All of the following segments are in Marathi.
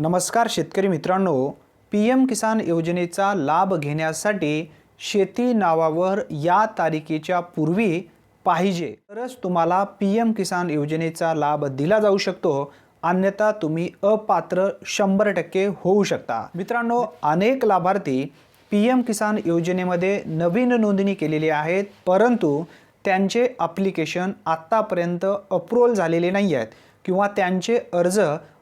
नमस्कार शेतकरी मित्रांनो पी एम किसान योजनेचा लाभ घेण्यासाठी शेती नावावर या तारखेच्या पूर्वी पाहिजे. तरच तुम्हाला पी एम किसान योजनेचा लाभ दिला जाऊ शकतो. अन्यथा तुम्ही अपात्र शंभर टक्के होऊ शकता. मित्रांनो अनेक लाभार्थी पी एम किसान योजनेमध्ये नवीन नोंदणी केलेली आहेत परंतु त्यांचे अप्लिकेशन आत्तापर्यंत अप्रूव्हल झालेले नाही आहेत किंवा त्यांचे अर्ज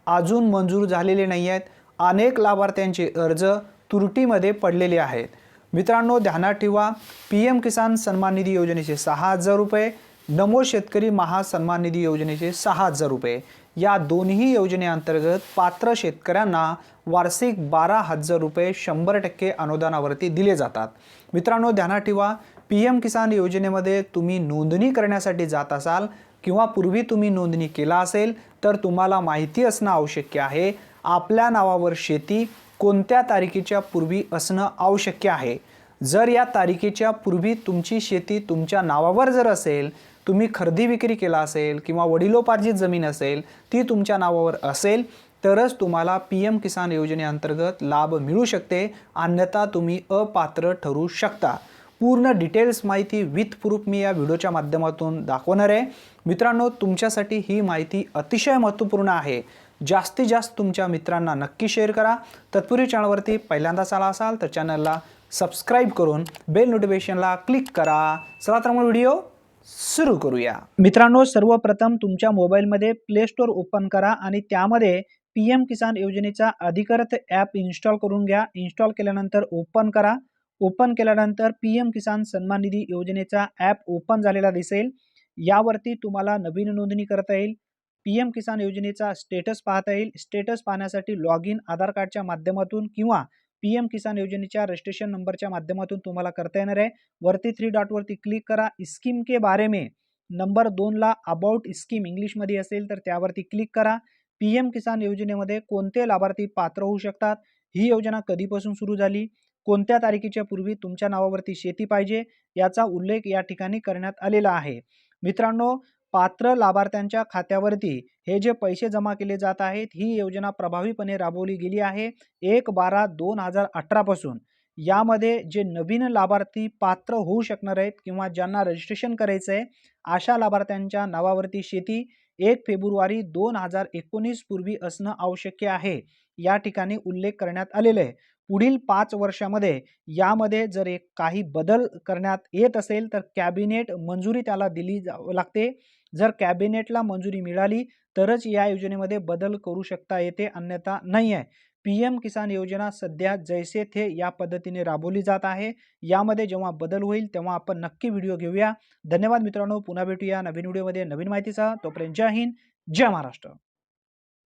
अजून मंजूर झालेले नाही आहेत अनेक लाभार्थ्यांचे अर्ज तुरटीमध्ये पडलेले आहेत. मित्रांनो ध्यानात ठेवा. पी एम किसान सन्मान निधी योजनेचे सहा हजार रुपये नमो शेतकरी महासन्मान निधी योजनेचे सहा हजार रुपये. या दोन्ही योजनेअंतर्गत पात्र शेतकऱ्यांना वार्षिक बारा हजार रुपये शंभर टक्के अनुदानावरती दिले जातात. मित्रांनो ध्यानात ठेवा. पी एम किसान योजनेमध्ये तुम्ही नोंदणी करण्यासाठी जात असाल किंवा पूर्वी तुम्ही नोंदणी केला असेल तर तुम्हाला माहिती असणं आवश्यक आहे. आपल्या नावावर शेती कोणत्या तारखेच्या पूर्वी असणं आवश्यक आहे? जर या तारखेच्या पूर्वी तुमची शेती तुमच्या नावावर जर असेल तुम्ही खरेदी विक्री केला असेल किंवा वडिलोपार्जित जमीन असेल ती तुमच्या नावावर असेल तरच तुम्हाला पी एम किसान योजनेअंतर्गत लाभ मिळू शकते. अन्यथा तुम्ही अपात्र ठरू शकता. पूर्ण डिटेल्स माहिती विथ प्रूफ मी या व्हिडिओच्या माध्यमातून दाखवणार आहे. मित्रांनो तुमच्यासाठी ही माहिती अतिशय महत्त्वपूर्ण आहे. जास्तीत जास्त तुमच्या मित्रांना नक्की शेअर करा. तत्पूर्वी चॅनलवरती पहिल्यांदाच आला असाल तर चॅनलला सबस्क्राईब करून बेल नोटिफिकेशनला क्लिक करा. चला तर मग व्हिडिओ सुरू करूया. मित्रांनो सर्वप्रथम तुमच्या मोबाईलमध्ये प्ले स्टोअर ओपन करा आणि त्यामध्ये पी एम किसान योजनेचा अधिकृत ॲप इन्स्टॉल करून घ्या. इन्स्टॉल केल्यानंतर ओपन करा. ओपन केल्यानंतर पी एम किसान सन्मान निधी योजनेचा ॲप ओपन झालेला दिसेल. यावरती तुम्हाला नवीन नोंदणी करता येईल. पी एम किसान योजनेचा स्टेटस पाहता येईल. स्टेटस पाहण्यासाठी लॉग इन आधार कार्डच्या माध्यमातून किंवा पी एम किसान योजनेच्या रजिस्ट्रेशन नंबरच्या माध्यमातून तुम्हाला करता येणार आहे. वरती थ्री डॉटवरती क्लिक करा. स्कीम के बारे में. नंबर दोनला अबाउट स्कीम इंग्लिशमध्ये असेल तर त्यावरती क्लिक करा. पी एम किसान योजनेमध्ये कोणते लाभार्थी पात्र होऊ शकतात? ही योजना कधीपासून सुरू झाली? कोणत्या तारखेच्या पूर्वी तुमच्या नावावरती शेती पाहिजे याचा उल्लेख या ठिकाणी करण्यात आलेला आहे. मित्रांनो पात्र लाभार्थ्यांच्या खात्यावरती हे जे पैसे जमा केले जात आहेत ही योजना प्रभावीपणे राबवली गेली आहे एक बारा दोन हजार अठरापासून यामध्ये जे नवीन लाभार्थी पात्र होऊ शकणार आहेत किंवा ज्यांना रजिस्ट्रेशन करायचं आहे अशा लाभार्थ्यांच्या नावावरती शेती एक फेब्रुवारी दोन हजार एकोणीस पूर्वी असणं आवश्यक आहे. या ठिकाणी उल्लेख करण्यात आलेला आहे. पुढील पाच वर्षामध्ये यामध्ये जर एक काही बदल करण्यात येत असेल तर कॅबिनेट मंजुरी त्याला दिली जावं लागते. जर कॅबिनेटला मंजुरी मिळाली तरच या योजनेमध्ये बदल करू शकता येते अन्यथा नाही आहे पी एम किसान योजना सध्या जैसे थे या पद्धतीने राबवली जात आहे. यामध्ये जेव्हा बदल होईल तेव्हा आपण नक्की व्हिडिओ घेऊया. धन्यवाद मित्रांनो. पुन्हा भेटूया नवीन व्हिडिओमध्ये नवीन माहितीसह. तोपर्यंत जय हिंद जय महाराष्ट्र.